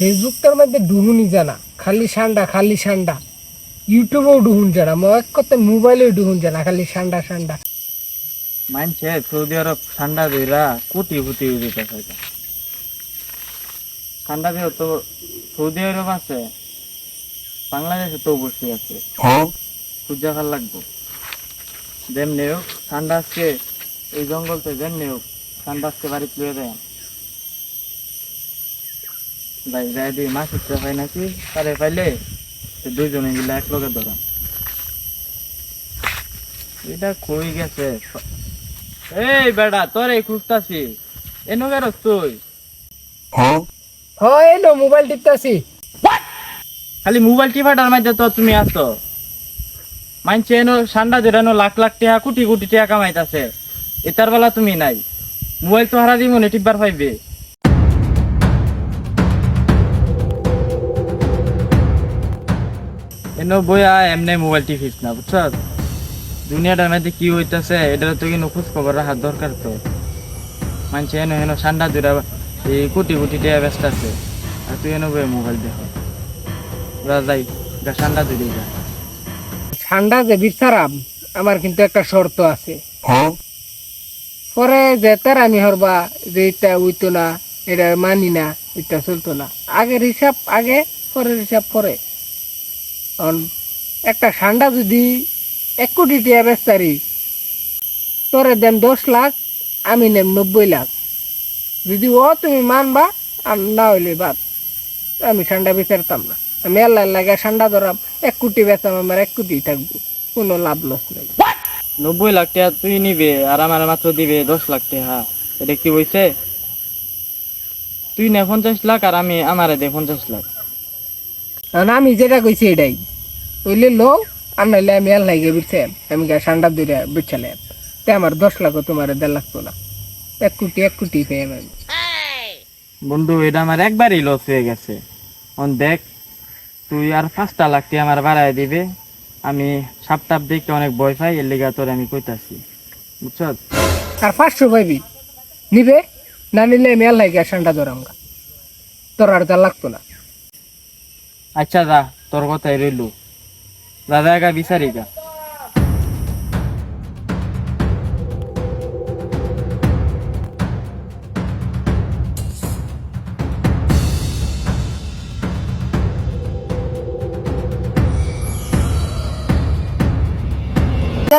ফেসবুকটার মধ্যে ডুহুনি জানা খালি সান্ডা খালি সান্ডা। ইউটিউবেও ডুহুন জানা এক কথা মোবাইলেও ডুহুন জানা খালি সান্ডা সান্ডা। মানছে সৌদি আরব ঠান্ডা দিরা কোটি কোটি দিতে থাকে ঠান্ডা দিয়ে তো সৌদি আরব আছে বাংলাদেশে তো অবশ্যই আছে। খুঁজা খাল লাগবো। যেমনি হোক ঠান্ডা আজকে এই জঙ্গলতে যেমনি হোক ঠান্ডা আজকে বাড়িতে লুয়ে দেয় ভাই যাই দিয়ে মাছ উঠতে পাই নাকি? তারে পাইলে দুইজনে মিলে এক লগে এটা কই গেছে? এই বেটা তোরে খুঁজতাছি। এনো গেল তুই। হয়? এলো মোবাইল টিপতাছি। খালি মোবাইল টিপাটার মধ্যে তো তুমি আসো মানছে এনো ঠান্ডা জোরানো লাখ লাখ টাকা কোটি কোটি টাকা কামাইতাছে। এটার বেলা তুমি নাই। মোবাইল তো হারা দিব টিপবার পাইবে। এনো বইয়া এমনি মোবাইল টিপিস না বুঝছ? দুনিয়াটার মধ্যে কি হইতাছে এটা তো কিন্তু খোঁজ খবর রাখার দরকার তো। মানছে এনো এনো ঠান্ডা জোড়া এই কোটি কোটি টাকা ব্যস্ত আছে। আর তুই এনো বইয়া মোবাইল দেখো। ওরা যাই গা ঠান্ডা জুড়ে যা। ঠান্ডা যে বিচারাম আমার কিন্তু একটা শর্ত আছে। পরে যে তার আমি হরবা যে এটা উইতো না এটা মানি না এটা চলতো না। আগের হিসাব আগে পরের হিসাব পরে। একটা ঠান্ডা যদি এক কোটি টাকা বেচারি তোরে দেন দশ লাখ আমি নেম নব্বই লাখ। যদি ও তুমি মানবা আর না হইলে বাদ। আমি ঠান্ডা বিচারতাম না। আমি আল্লাহ লাগে ঠান্ডা ধরাম এক কোটি বেচাম আমার এক কোটি থাকব। কোনো লাভ লস নেই। নব্বই লাখ টাকা তুই নিবে আর আমার মাত্র দিবে দশ লাখ টাকা এটা কি বলছে তুই নে পঞ্চাশ লাখ আর আমি আমারে দে পঞ্চাশ লাখ। আমি যেটা কইছি এটাই। ওইলে লো আর নাইলে আমি আল্লাহ গিয়ে বিরছেন আমি গা ঠান্ডা দূরে বিরছালেন তে আমার দশ লাখও তোমার দেড় লাগতো না এক কোটি এক কোটি পেয়ে আমি বন্ধু এটা আমার একবারই লস হয়ে গেছে। অন দেখ তুই আর পাঁচটা লাখ টাকা আমার বাড়ায় দিবে। আমি সাপ টাপ দেখে অনেক ভয় পাই এর লেগে তোর আমি কইতাছি। বুঝছ আর পাঁচশো পাইবি নিবে? না নিলে আমি আল্লাহ গিয়ে ঠান্ডা ধরাম তোর আর দেড় লাগতো না আচ্ছা দা তোর কথাই রইলু। একা বিচারি গা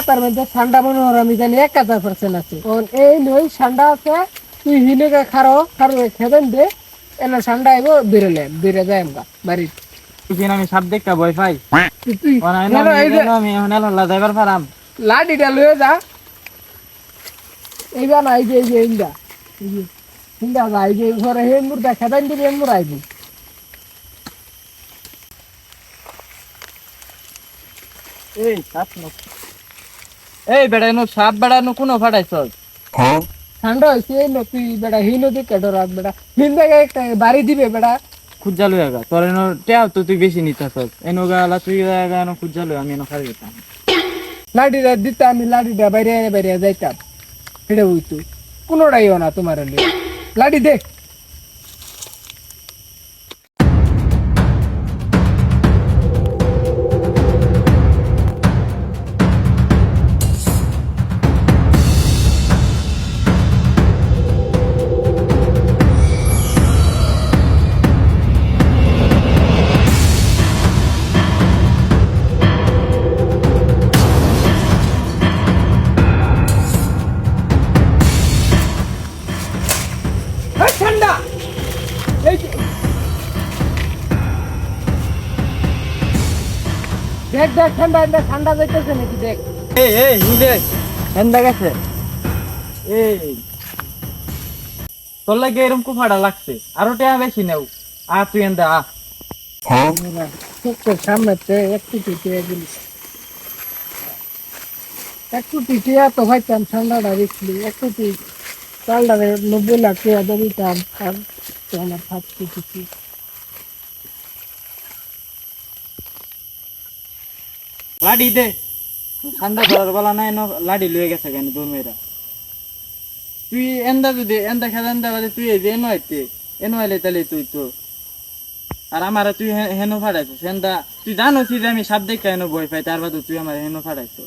তার মধ্যে ঠান্ডা মনে হয়, আমি জানি এক হাজার পার্সেন্ট আছে। কারণ এই নই ঠান্ডা আছে, তুই হিলেকে খারো খারো খেবেন দে, এনে ঠান্ডা আইব, বেরোলে বেড়ে যায় আমরা বাড়িতে তুই আমি সাপ দেখা ভয় পাই। তুই- তুই ও নাই, না, না, না, এই যে আমি এখন এলা যাইবার পারাম। লাঠিটা লয়ে যা। এইবা না যে যে ইন্দা ইন্দা যা যে ঘরে হে মুর্দা খেদান দিবি এমুর আইবি। এই সাপ ন- এই বেড়ানো সাপ বেড়ানো কোনো ফাটাইছ? ঠান্ডা হয়েছে এই নো তুই বেটা হিনো দিকে ডরাত বেটা হিন জায়গায় একটা বাড়ি দিবে বেটা খুঁজা লই আগা তোর এনো টেও তো তুই বেশি নিতাস এনো গালা তুই আগা এনো খুঁজা লই আমি এনো খাই যেতাম লাঠিটা দিতে আমি লাঠিটা বাইরে বাইরে যাইতাম। সেটা হইতো কোনোটাই না তোমার লাডি লাঠি দেখ দেখ ঠান্ডা দেখ ঠান্ডা যাইতেছে নাকি দেখ। এই এই হিলে এন্দা গেছে। এই। তোর লাগে এরকম খুব ফাটা লাগছে আরও টেয়া বেশি নেও। আ তুই এন্দা আ। একটু টিটিয়ে একটু টিটিয়া তো হয়তাম ঠান্ডাটা দেখলি একটু চালটা নব্বই লাখ টাকা দিতাম আর তো আমার থাকতে লাডি দে। ঠান্ডা ধরার বেলা নাই লাডি লয়ে গেছে কেন তোর মেয়েরা? তুই এন্দা যদি এন্দা খেলা এন্দা বাদে তুই এই যে এনো আইতে এনো আইলে তাহলে তুই তো আর আমার তুই হেনো ফাড়াইছো সেন্দা তুই জানোস যে আমি সাপ দেখে হেনো ভয় পাই তার বাদে তুই আমার হেনো ফাড়াইছো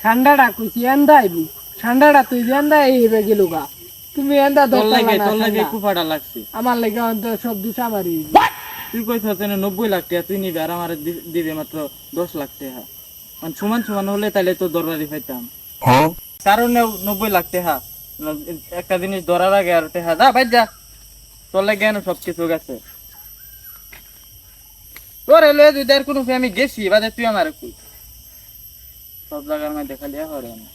ঠান্ডাটা কইছি এন্দা আইবি। ঠান্ডাটা তুই যে এন্দা এইবে গেল গা তুমি এন্দা লাগে তোর লাগে ঠান্ডা। খুব ফাটা লাগছে। আমার লাগে অন্তত সব দুষ আমারই। তুই কইছ নব্বই লাখ টাকা তুই নিবি আর আমার দিবে মাত্র দশ লাখ টাকা। মানে সমান সমান হলে তাহলে তো দরবারি পাইতাম। কারণে নব্বই লাখ টাকা। একটা জিনিস ধরার আগে আর টাকা। যা ভাই যা। তোর লাগে সব কিছু গেছে। তোর এলে যদি আর কোনো আমি গেছি বাদে তুই আমার কই? সব জায়গার মধ্যে খালি হরে না।